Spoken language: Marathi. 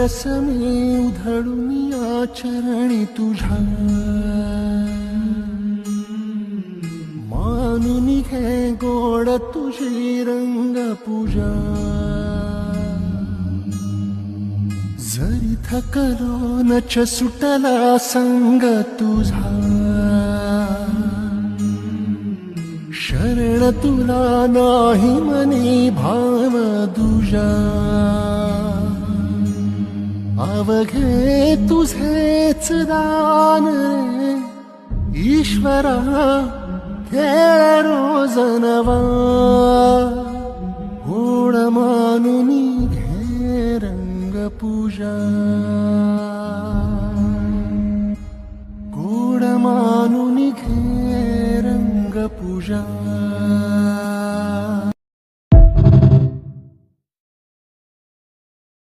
रस मी उधळून या चरणी मानून घे गोड तुझी रंग पूजा जरी थकलो नच सुटला संग तुझा. शरण तुला नाही मनी भाव दुजा. अवघे तुसे सुदन ईश्वरा खेरोजनव गुणमानूनि खे रङ्ग पूजा गुणमानुनि खे रङ्ग पूजा